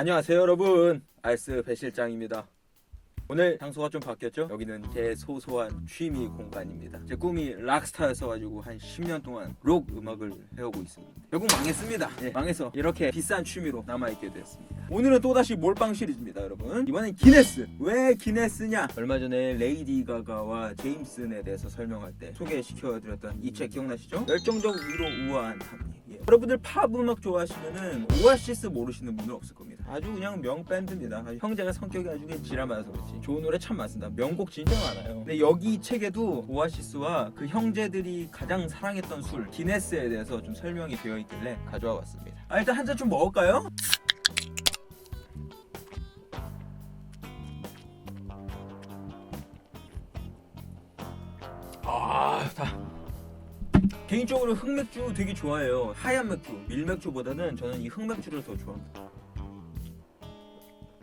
안녕하세요 여러분. 알스 배 실장입니다 오늘 장소가 좀 바뀌었죠? 여기는 제 소소한 취미 공간입니다 제 꿈이 락스타였어가지고 한 10년 동안 록 음악을 해오고 있습니다 결국 망했습니다 예, 망해서 이렇게 비싼 취미로 남아있게 되었습니다 오늘은 또다시 몰빵 시리즈입니다 여러분 이번엔 기네스 왜 기네스냐 얼마 전에 레이디 가가와 제임슨에 대해서 설명할 때 소개시켜드렸던 이 책 기억나시죠? 열정적 위로 우아한 합리 예. 여러분들 팝 음악 좋아하시면은 오아시스 모르시는 분들 없을 겁니다. 아주 그냥 명 밴드입니다. 아주 형제가 성격이 아주 그냥 지랄 많아서 그렇지. 좋은 노래 참 많습니다. 명곡 진짜 많아요. 근데 여기 이 책에도 오아시스와 그 형제들이 가장 사랑했던 술 기네스에 대해서 좀 설명이 되어 있길래 가져와 봤습니다. 아, 일단 한 잔 좀 먹을까요? 아, 다. 개인적으로 흑맥주 되게 좋아해요. 하얀 맥주, 밀맥주보다는 저는 이 흑맥주를 더 좋아합니다.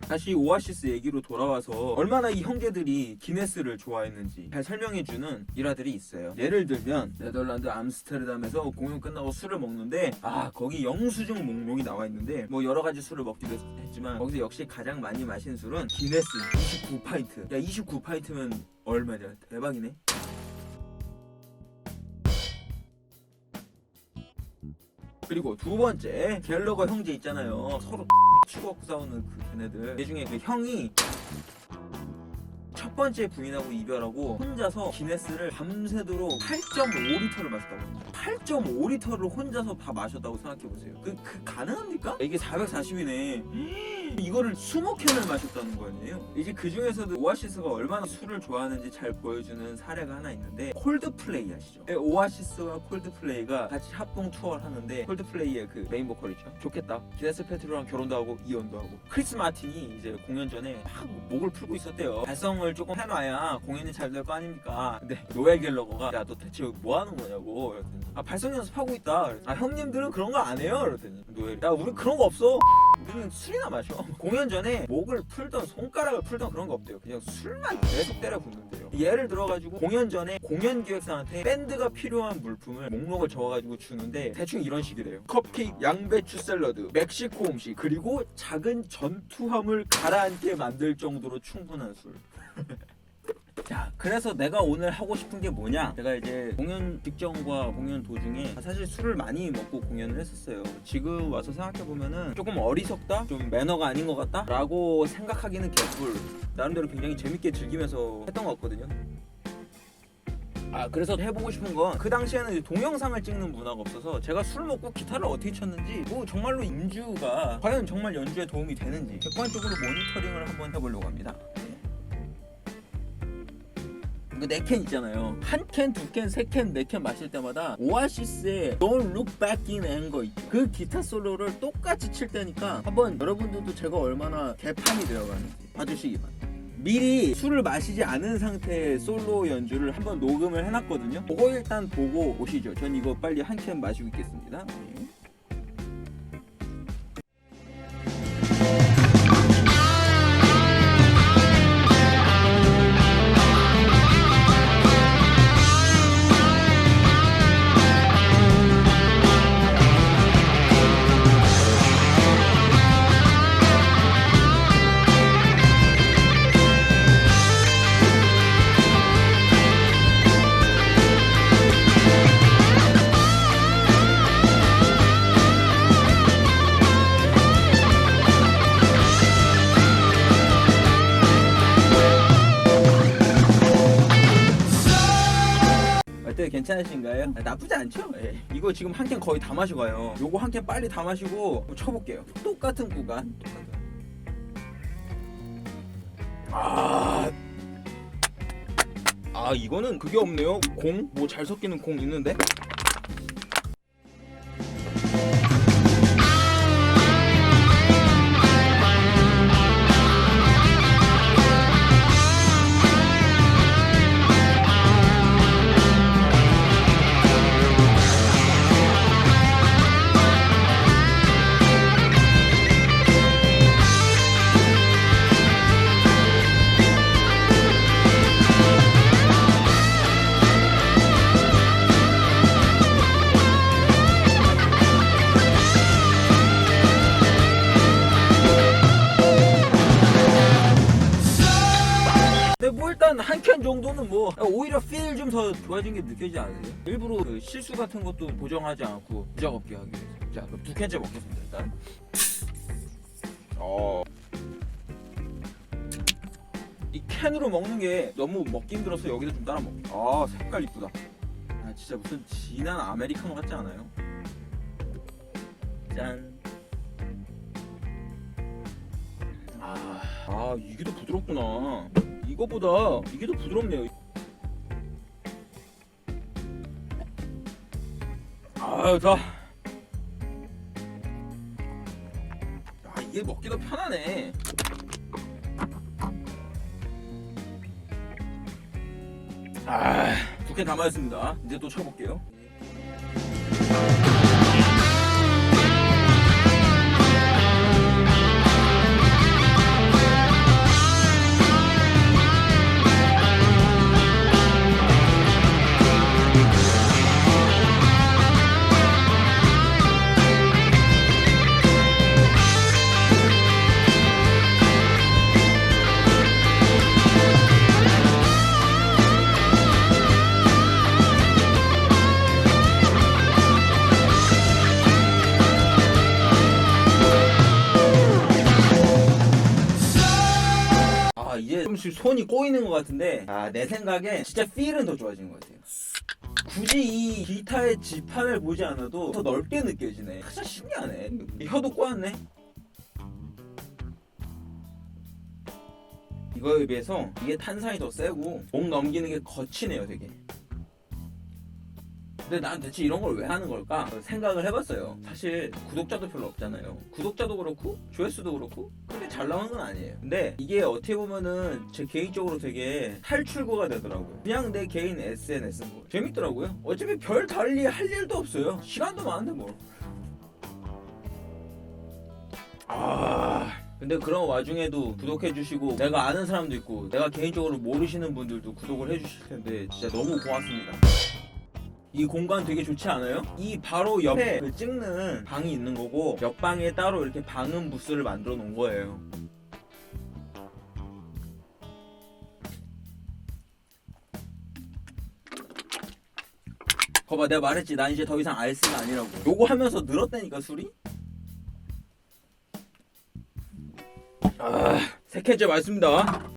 다시 오아시스 얘기로 돌아와서 얼마나 이 형제들이 기네스를 좋아했는지 잘 설명해주는 일화들이 있어요. 예를 들면 네덜란드 암스테르담에서 공연 끝나고 술을 먹는데 아 거기 영수증 목록이 나와 있는데 뭐 여러 가지 술을 먹기도 했- 했지만 거기서 역시 가장 많이 마신 술은 기네스 29파이트. 야 29파이트면 얼마냐? 대박이네. 그리고 두 번째 갤러거 형제 있잖아요. 서로 치고 싸우는 그 걔네들. 그 중에 그 형이 첫 번째 부인하고 이별하고 혼자서 기네스를 밤새도록 8.5리터를 마셨다고 합니다. 8.5리터를 혼자서 다 마셨다고 생각해보세요. 그, 그 가능합니까? 이게 440이네 이거를 20캔을 마셨다는 거예요? 이제 그 중에서도 오아시스가 얼마나 술을 좋아하는지 잘 보여주는 사례가 하나 있는데 콜드플레이 아시죠? 네, 오아시스와 콜드플레이가 같이 합동 투어를 하는데 콜드플레이의 그 메인 보컬이죠. 좋겠다. 기네스 페트로랑 결혼도 하고 이혼도 하고. 크리스 마틴이 이제 공연 전에 막 목을 풀고 있었대요. 발성을 조금 해놔야 공연이 잘 될 거 아닙니까? 근데 노엘 갤러거가 야 너 대체 뭐 하는 거냐고 그랬더니 아 발성 연습하고 있다. 아 형님들은 그런 거 안 해요. 그랬더니 노엘이. 야 우리 그런 거 없어 우리는 술이나 마셔. 공연 전에 목을 풀던 손가락을 풀던 그런 거 없대요. 그냥 술만 계속 때려 붓는데요. 예를 들어가지고 공연 전에 공연 기획사한테 밴드가 필요한 물품을 목록을 적어가지고 주는데 대충 이런 식이래요. 컵케이크 양배추 샐러드 멕시코 음식 그리고 작은 전투함을 가라앉게 만들 정도로 충분한 술 자, 그래서 내가 오늘 하고 싶은 게 뭐냐? 제가 이제 공연 직전과 공연 도중에 사실 술을 많이 먹고 공연을 했었어요. 지금 와서 생각해 보면은 조금 어리석다, 좀 매너가 아닌 것 같다 라고 생각하기는 개뿔. 나름대로 굉장히 재밌게 즐기면서 했던 것 같거든요. 아 그래서 해보고 싶은 건 그 당시에는 동영상을 찍는 문화가 없어서 제가 술 먹고 기타를 어떻게 쳤는지 뭐 정말로 인주가 과연 정말 연주에 도움이 되는지 객관적으로 모니터링을 한번 해보려고 합니다. 그네캔 있잖아요. 한 캔, 두 캔, 세 캔, 네 캔 마실 때마다 오아시스의 Don't Look Back in Anger 있죠. 그 기타 솔로를 똑같이 칠 때니까 한번 여러분들도 제가 얼마나 개판이 되어가는지 봐주시기 바랍니다. 미리 술을 마시지 않은 상태의 솔로 연주를 한번 녹음을 해놨거든요. 그거 일단 보고 오시죠. 전 이거 빨리 한 캔 마시고 있겠습니다. 괜찮으신가요? 아, 나쁘지 않죠? 예. 이거 지금 한 캔 거의 다 마시고 가요. 요거 한 캔 빨리 다 마시고 쳐볼게요. 똑같은 구간. 아. 아 이거는 그게 없네요. 공? 뭐 잘 섞이는 공 있는데? 정도는 뭐 오히려 필 좀 더 좋아진 게 느껴지지 않으세요? 일부러 그 실수 같은 것도 보정하지 않고 부작 없게 하기 위해서 자 그럼 두 캔째 먹겠습니다 일단 어. 이 캔으로 먹는 게 너무 먹기 힘들어서 여기다 좀 따라 먹게 아 색깔 이쁘다 아 진짜 무슨 진한 아메리카노 같지 않아요? 짠 아, 아 이게 더 부드럽구나. 이거보다 이게 더 부드럽네요. 아, 자. 아, 이게 먹기 더 편하네. 아, 두캔 담아였습니다. 이제 또 쳐볼게요. 아 좀씩 손이 꼬이는 것 같은데 아 내 생각에 진짜 필은 더 좋아지는 것 같아요. 굳이 이 기타의 지판을 보지 않아도 더 넓게 느껴지네. 진짜 신기하네. 이 혀도 꼬였네. 이거에 비해서 이게 탄산이 더 세고 목 넘기는 게 거치네요 되게. 근데 난 대체 이런 걸 왜 하는 걸까 생각을 해봤어요. 사실 구독자도 별로 없잖아요. 구독자도 그렇고 조회수도 그렇고 잘 나오는 건 아니에요. 근데 이게 어떻게 보면은 제 개인적으로 되게 탈출구가 되더라고요. 그냥 내 개인 SNS인 거 재밌더라고요. 어차피 별 달리 할 일도 없어요. 시간도 많은데 뭐 아... 근데 그런 와중에도 구독해주시고 내가 아는 사람도 있고 내가 개인적으로 모르시는 분들도 구독을 해주실 텐데 진짜 너무 고맙습니다. 이 공간 되게 좋지 않아요? 이 바로 옆에 그 찍는 방이 있는 거고 옆방에 따로 이렇게 방음 부스를 만들어 놓은 거예요. 거봐 내가 말했지. 난 이제 더 이상 알스가 아니라고. 요거 하면서 늘었다니까 술이? 아, 세 캔째 맞습니다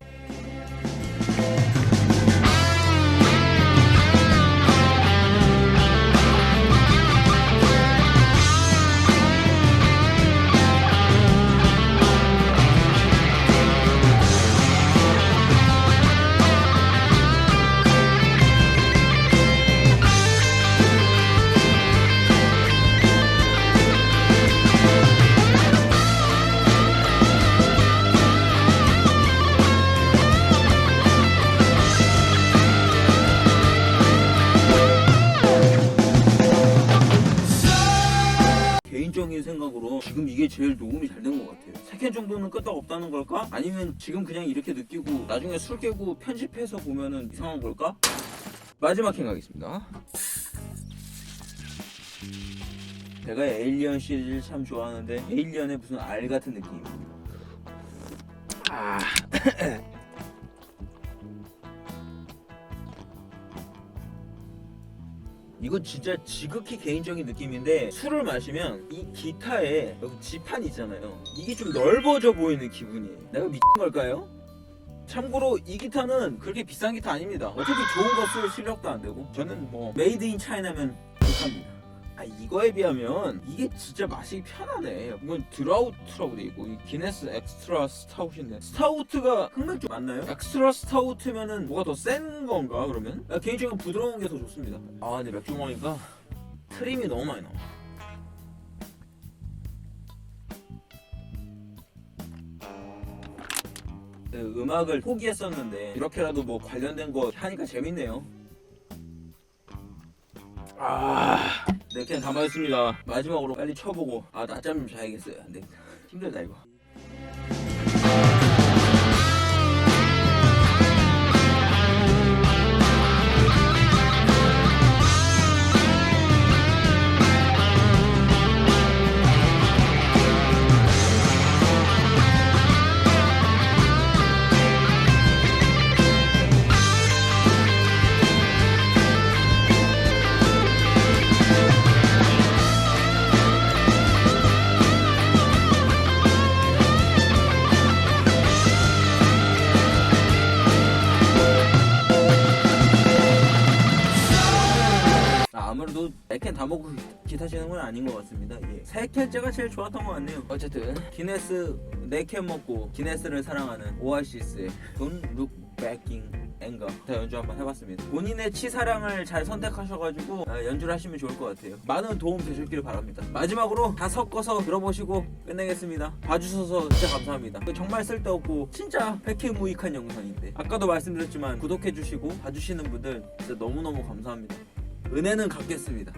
이게 제일 녹음이 잘 된 것 같아요. 세캔 정도는 끄떡 없다는 걸까? 아니면 지금 그냥 이렇게 느끼고 나중에 술 깨고 편집해서 보면은 이상한 걸까? 마지막 캔 가겠습니다. 제가 에일리언 시리즈를 참 좋아하는데 에일리언의 무슨 알 같은 느낌. 아. 이거 진짜 지극히 개인적인 느낌인데 술을 마시면 이 기타에 여기 지판 있잖아요. 이게 좀 넓어져 보이는 기분이에요. 내가 미친 걸까요? 참고로 이 기타는 그렇게 비싼 기타 아닙니다. 어차피 좋은 거 쓸 실력도 안 되고 저는 뭐 메이드 인 차이나면 좋답니다 아 이거에 비하면 이게 진짜 마시기 편하네. 이건 드라우트라고 돼 있고 이 기네스 엑스트라 스타우트인데. 스타우트가 흑맥주 맞나요? 엑스트라 스타우트면은 뭐가 더 센 건가 그러면? 나 개인적으로 부드러운 게 더 좋습니다. 아 근데 맥주 먹으니까 트림이 너무 많이 나와. 네, 음악을 포기했었는데 이렇게라도 뭐 관련된 거 하니까 재밌네요. 아, 네, 그냥 담아있습니다. 마지막으로 빨리 쳐보고, 아, 낮잠 좀 자야겠어요. 안 되겠다. 힘들다, 이거. 건 아닌 것 같습니다. 예. 세 캔째가 제일 좋았던 것 같네요. 어쨌든 기네스 네 캔 먹고 기네스를 사랑하는 오아시스의 Don't Look Back in Anger 자 연주 한번 해봤습니다. 본인의 치사량을 잘 선택하셔가지고 아, 연주를 하시면 좋을 것 같아요. 많은 도움 되셨길 바랍니다. 마지막으로 다 섞어서 들어보시고 끝내겠습니다. 봐주셔서 진짜 감사합니다. 정말 쓸데없고 진짜 백해무익한 영상인데 아까도 말씀드렸지만 구독해주시고 봐주시는 분들 진짜 너무너무 감사합니다. 은혜는 갚겠습니다.